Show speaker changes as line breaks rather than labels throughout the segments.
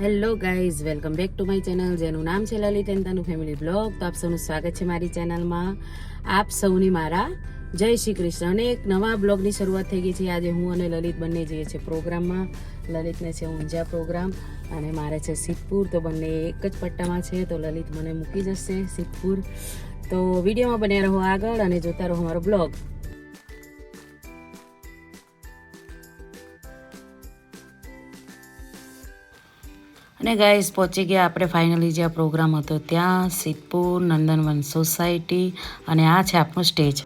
Hello guys, welcome back to my channel. જેનું નામ છે લલિત એન્તાનું ફેમિલી બ્લોગ તો આપ સૌનું સ્વાગત છે મારી ચેનલમાં. આપ સૌની મારા જય શ્રી કૃષ્ણ. અને એક નવા બ્લોગની શરૂઆત થઈ ગઈ છે. આજે હું અને લલિત બંને જઈએ છીએ પ્રોગ્રામમાં. લલિતને છે ઊંઝા પ્રોગ્રામ અને મારે છે સિદ્ધપુર. તો બંને એક જ પટ્ટામાં છે. તો લલિત મને મૂકી જશે સિદ્ધપુર. તો વિડીયોમાં બન્યા રહો આગળ અને જોતા રહો મારો બ્લોગ. અને ગાઈસ પહોંચી ગયા આપણે ફાઇનલી જ્યાં પ્રોગ્રામ હતો, ત્યાં સિદ્ધપુર નંદનવન સોસાયટી અને આ છે આપણું stage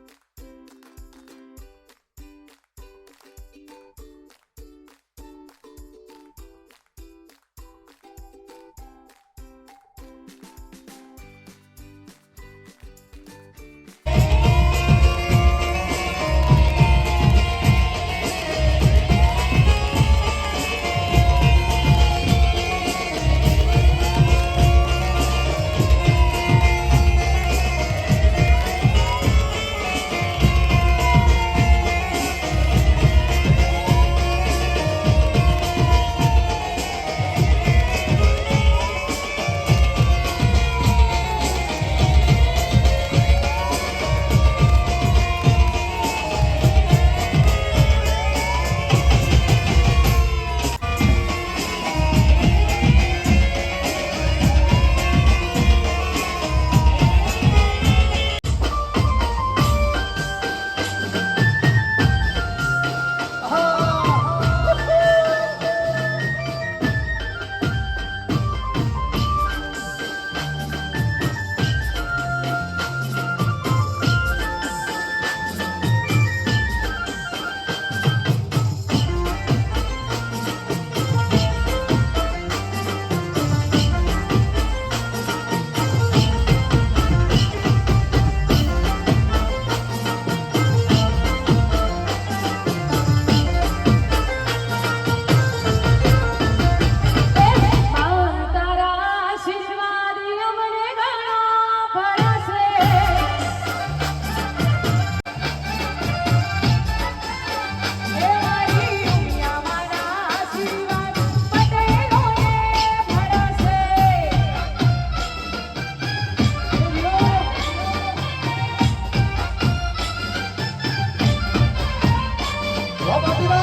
Vamos, lá,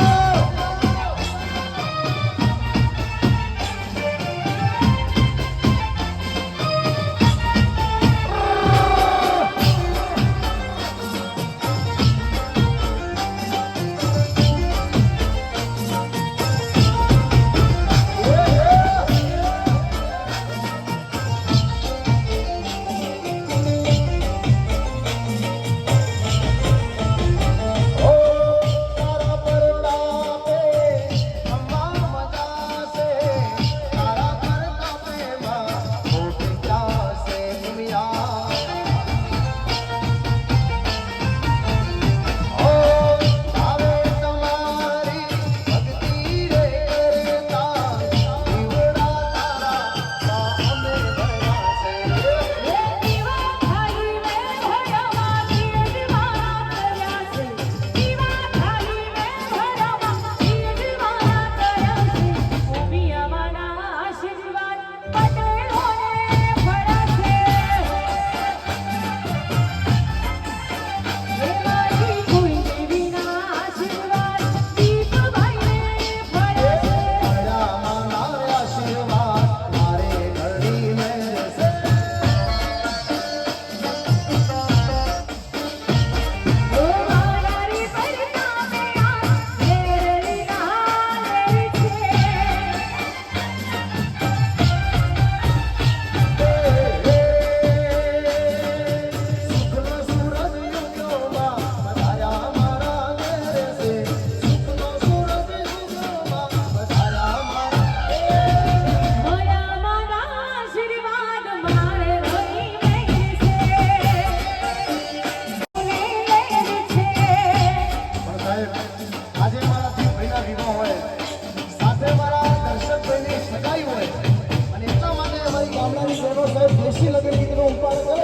Yo no sé si la que un par
de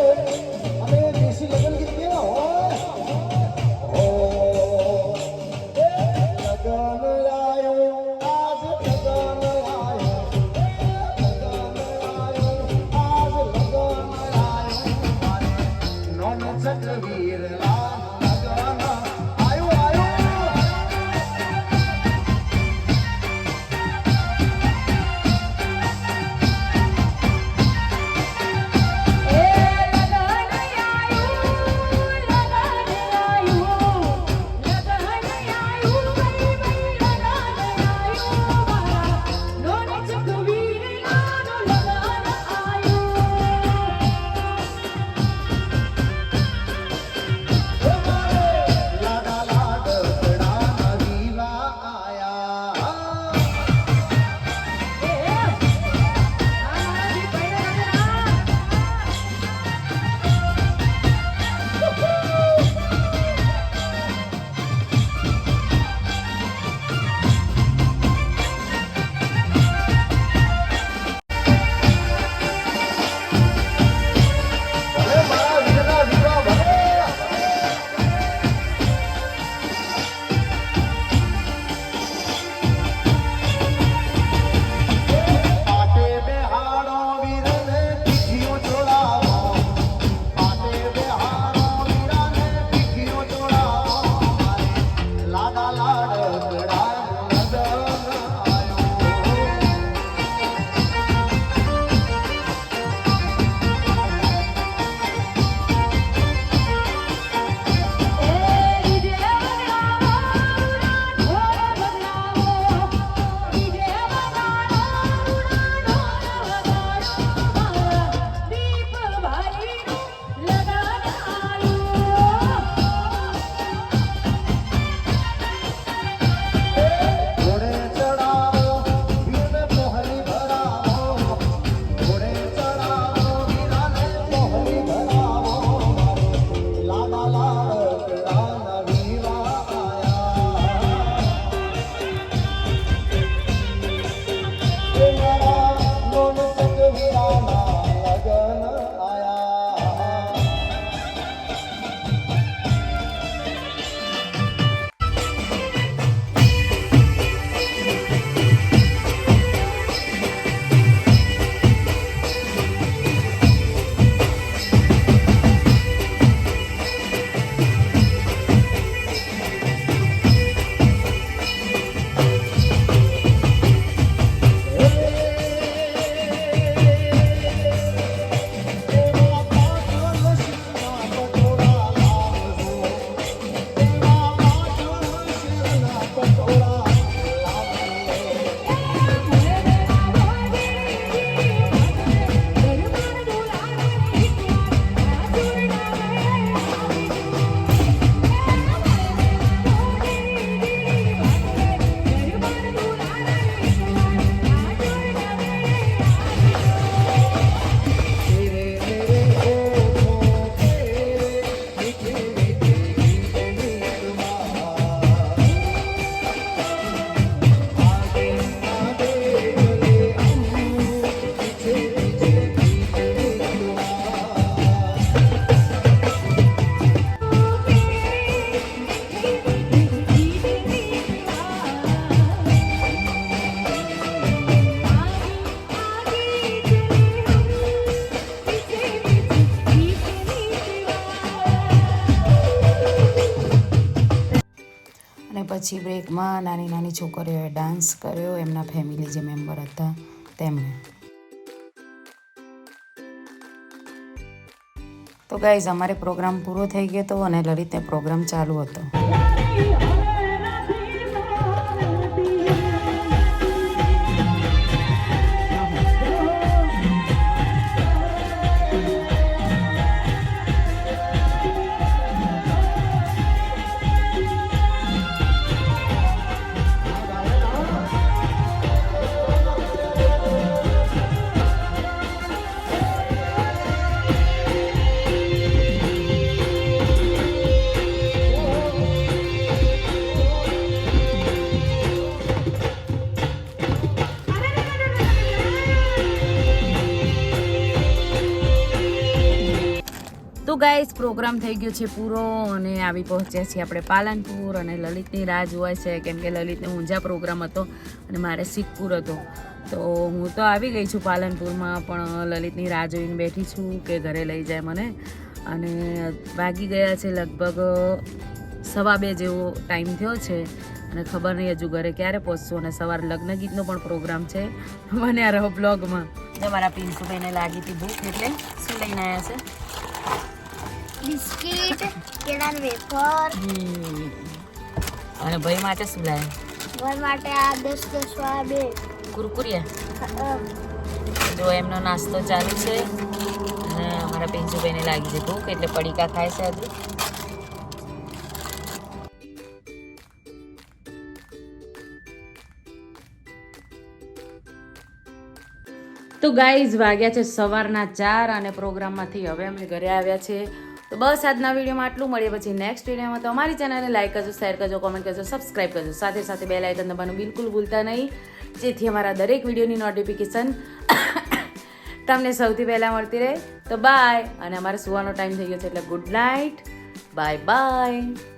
પછી બ્રેકમાં નાની નાની છોકરીઓએ ડાન્સ કર્યો, એમના ફેમિલી જે મેમ્બર હતા તેમણે તો ગાઈઝ અમારે પ્રોગ્રામ પૂરો થઈ ગયો હતો અને લલિતને પ્રોગ્રામ ચાલુ હતો. ગાઈસ પ્રોગ્રામ થઈ ગયો છે પૂરો અને આવી પહોંચ્યા છીએ આપણે પાલનપુર અને લલિતની રાહ જોવાય છે. કેમ કે લલિતને ઊંઝા પ્રોગ્રામ હતો અને મારે સિદ્ધપુર હતો. તો હું તો આવી ગઈ છું પાલનપુરમાં, પણ લલિતની રાહ જોઈને બેઠી છું કે ઘરે લઈ જાય મને. અને વાગી ગયા છે લગભગ સવા બે જેવો ટાઈમ થયો છે અને ખબર નહીં હજુ ઘરે ક્યારે પહોંચશું અને સવારે લગ્ન ગીતનો પણ પ્રોગ્રામ છે મને આ રહો બ્લોગમાં મારા પિન્સુભાઈને લાગી હતી ભૂખ એટલે શું લઈને આવ્યા છે?
બિસ્કિટ કેળાનો વેફર.
અને ભાઈ માટે શું લાવ્યા?
ભાઈ માટે આ દસ દસ વાળા બે
કુરકુરિયા જો એમનો નાસ્તો ચાલુ છે. અને અમારા પિંજુભાઈને લાગી છે ભૂખ એટલે પડીકા ખાય છે હજુ તો ગાઈઝ વાગ્યા છે સવારના ચાર અને પ્રોગ્રામમાંથી હવે અમે ઘરે આવ્યા છે. તો બસ આજના વિડીયોમાં આટલું. મળીએ પછી નેક્સ્ટ વિડીયોમાં. તો અમારી ચેનલને લાઈક કરજો શેર કરજો કોમેન્ટ કરજો સબસ્ક્રાઈબ કરજો. સાથે સાથે બે લાઇકન દબાવવાનું બિલકુલ ભૂલતા નહીં. જેથી અમારા દરેક વિડીયોની નોટિફિકેશન તમને સૌથી પહેલાં મળતી રહે. તો બાય અને અમારે સુવાનો ટાઈમ થઈ ગયો છે, એટલે ગુડ નાઇટ બાય બાય